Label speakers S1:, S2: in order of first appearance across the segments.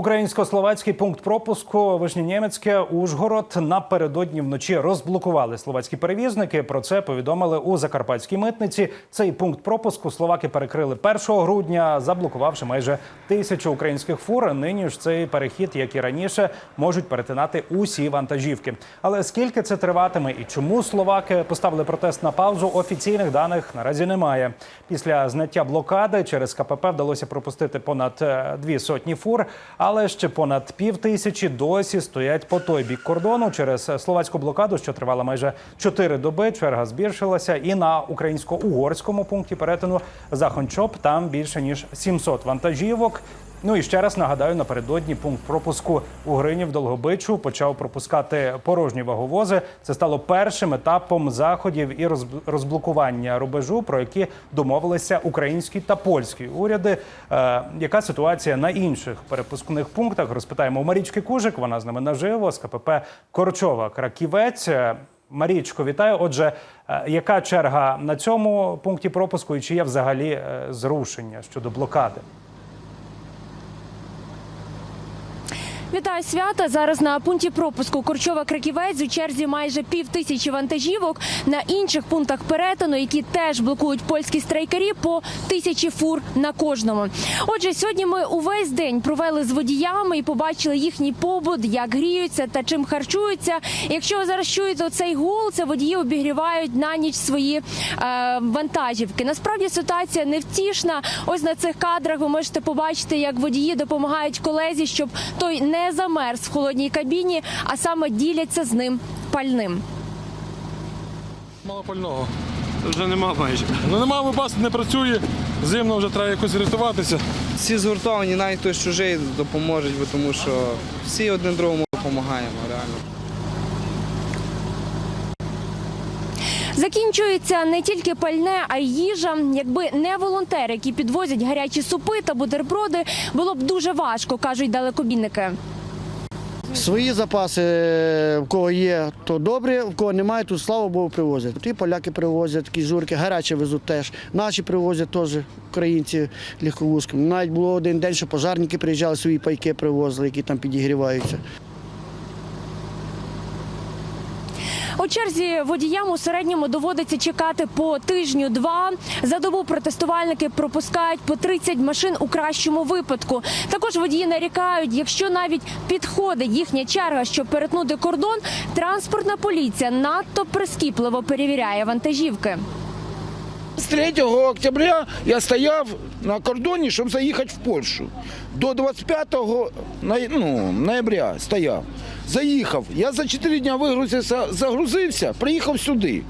S1: Українсько-словацький пункт пропуску Вишнєнємецьке Ужгород напередодні вночі розблокували словацькі перевізники. Про це повідомили у закарпатській митниці. Цей пункт пропуску словаки перекрили 1 грудня, заблокувавши майже тисячу українських фур. Нині ж цей перехід, як і раніше, можуть перетинати усі вантажівки. Але скільки це триватиме і чому словаки поставили протест на паузу? Офіційних даних наразі немає. Після зняття блокади через КПП вдалося пропустити понад е, дві сотні фур, але ще понад пів тисячі досі стоять по той бік кордону через словацьку блокаду, що тривала майже чотири доби. Черга збільшилася, і на українсько-угорському пункті перетину Захончоп там більше ніж 700 вантажівок. Ну і ще раз нагадаю, напередодні пункт пропуску у Гринів Долгобичу почав пропускати порожні ваговози. Це стало першим етапом заходів і розб- розблокування рубежу, про які домовилися українські та польські уряди. Е, яка ситуація на інших перепускних пунктах? Розпитаємо у Марічки Кужик. Вона з нами наживо з КПП Корчова Краківець. Е, Марічко, вітаю. Отже, е, яка черга на цьому пункті пропуску і чи є взагалі е, зрушення щодо блокади?
S2: Вітаю свята. Зараз на пункті пропуску Корчова Краківець у черзі майже пів тисячі вантажівок. На інших пунктах перетину, які теж блокують польські страйкарі, по тисячі фур на кожному. Отже, сьогодні ми увесь день провели з водіями і побачили їхній побут, як гріються та чим харчуються. Якщо ви зараз чуєте цей гул, це водії обігрівають на ніч свої е, вантажівки. Насправді ситуація невтішна. Ось на цих кадрах ви можете побачити, як водії допомагають колезі, щоб той не замерз в холодній кабіні, а саме діляться з ним пальним.
S3: Мало пального.
S4: Вже нема майже.
S3: Ну нема вибас, не працює. Зимно вже треба якось рятуватися.
S4: Всі згуртовані, навіть хтось чужий допоможуть, бо тому що всі один другому допомагаємо реально.
S2: Закінчується не тільки пальне, а й їжа. Якби не волонтери, які підвозять гарячі супи та бутерброди, було б дуже важко, кажуть далекобійники.
S5: Свої запаси, е, в кого є, то добре, в кого немає, то слава Богу, привозять. Ті поляки привозять, такі журки, гарячі везуть теж. Наші привозять теж українці легковузками. Навіть було один день, що пожарники приїжджали, свої пайки привозили, які там підігріваються.
S2: У черзі водіям у середньому доводиться чекати по тижню-два. За добу протестувальники пропускають по 30 машин у кращому випадку. Також водії нарікають, якщо навіть підходить їхня черга, щоб перетнути кордон, транспортна поліція надто прискіпливо перевіряє вантажівки.
S6: З 3 октября я стояв на кордоні, щоб заїхати в Польщу. До 25 ну, ноября стояв. Заїхав. Я за 4 дні вигрузився, загрузився, приїхав сюди.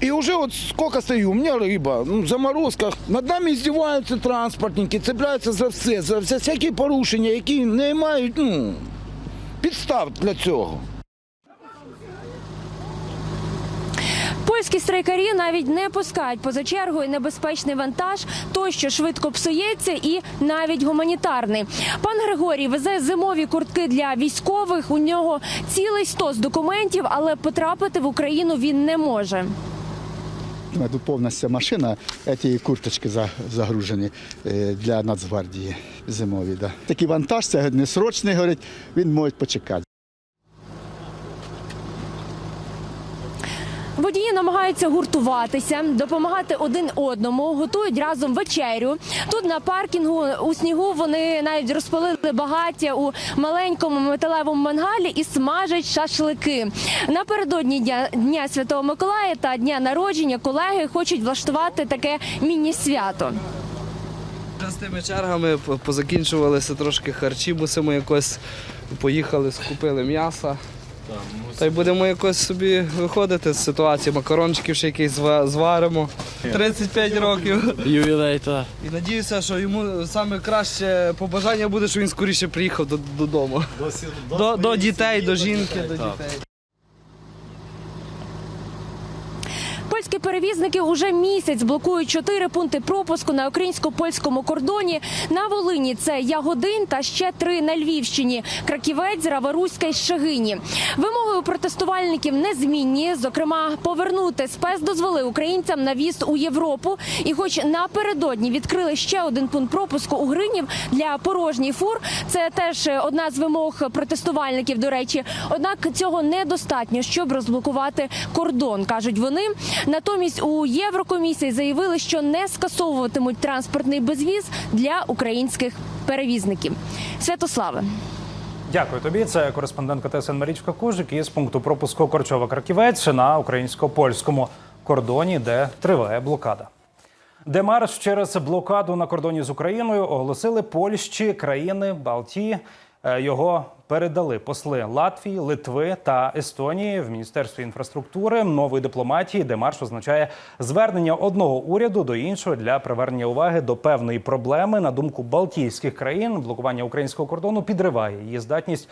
S6: І вже от скільки стою, у мене риба, ну, в заморозках. Над нами здіваються транспортники, цепляються за все, за всякі порушення, які не мають ну, підстав для цього.
S2: Польські страйкарі навіть не пускають поза чергою небезпечний вантаж, той, що швидко псується, і навіть гуманітарний. Пан Григорій везе зимові куртки для військових. У нього цілий стос документів, але потрапити в Україну він не може.
S7: Тут повністю машина, ці курточки за- загружені е, для Нацгвардії зимові. Такий вантаж, це не срочний, говорить, він може почекати.
S2: Водії намагаються гуртуватися, допомагати один одному, готують разом вечерю. Тут на паркінгу у снігу вони навіть розпалили багаття у маленькому металевому мангалі і смажать шашлики. Напередодні дня, дня Святого Миколая та дня народження колеги хочуть влаштувати таке міні-свято.
S4: З тими чергами позакінчувалися трошки харчі, мусимо якось поїхали, скупили м'яса. Та й будемо якось собі виходити з ситуації, макарончиків ще якісь зва- зваримо. 35 років.
S8: Ювілей, так.
S4: І надіюся, що йому саме краще побажання буде, що він скоріше приїхав до- додому. До, до дітей, до жінки, до дітей.
S2: Польські Польські перевізники уже місяць блокують чотири пункти пропуску на українсько-польському кордоні. На Волині це Ягодин та ще три на Львівщині: Краківець, Раваруська і Щегині. Вимоги у протестувальників незмінні. Зокрема, повернути спецдозволи українцям на в'їзд у Європу. І, хоч напередодні відкрили ще один пункт пропуску у Гринів для порожніх фур, це теж одна з вимог протестувальників. До речі, однак цього недостатньо, щоб розблокувати кордон, кажуть вони. Натомість у Єврокомісії заявили, що не скасовуватимуть транспортний безвіз для українських перевізників. Святославе.
S1: Дякую тобі. Це кореспондентка ТСН Марічка Кужик із пункту пропуску Корчова-Краківець на українсько-польському кордоні, де триває блокада. Демарш через блокаду на кордоні з Україною оголосили Польщі, країни Балтії. Е, Його передали посли Латвії, Литви та Естонії в міністерстві інфраструктури нової дипломатії. Демарш означає звернення одного уряду до іншого для привернення уваги до певної проблеми. На думку Балтійських країн, блокування українського кордону підриває її здатність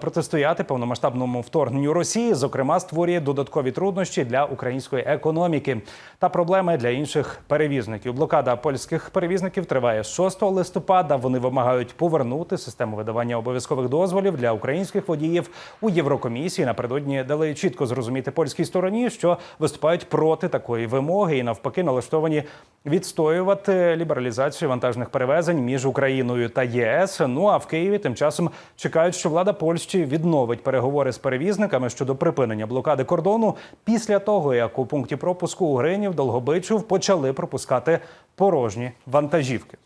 S1: протистояти повномасштабному вторгненню Росії. Зокрема, створює додаткові труднощі для української економіки та проблеми для інших перевізників. Блокада польських перевізників триває з 6 листопада. Вони вимагають повернути систему видавання обов'язкових дозволів для українських водіїв у Єврокомісії. Напередодні дали чітко зрозуміти польській стороні, що виступають проти такої вимоги і навпаки налаштовані відстоювати лібералізацію вантажних перевезень між Україною та ЄС. Ну а в Києві тим часом чекають, що влада Польщі відновить переговори з перевізниками щодо припинення блокади кордону після того, як у пункті пропуску у Гринів Долгобичів почали пропускати порожні вантажівки.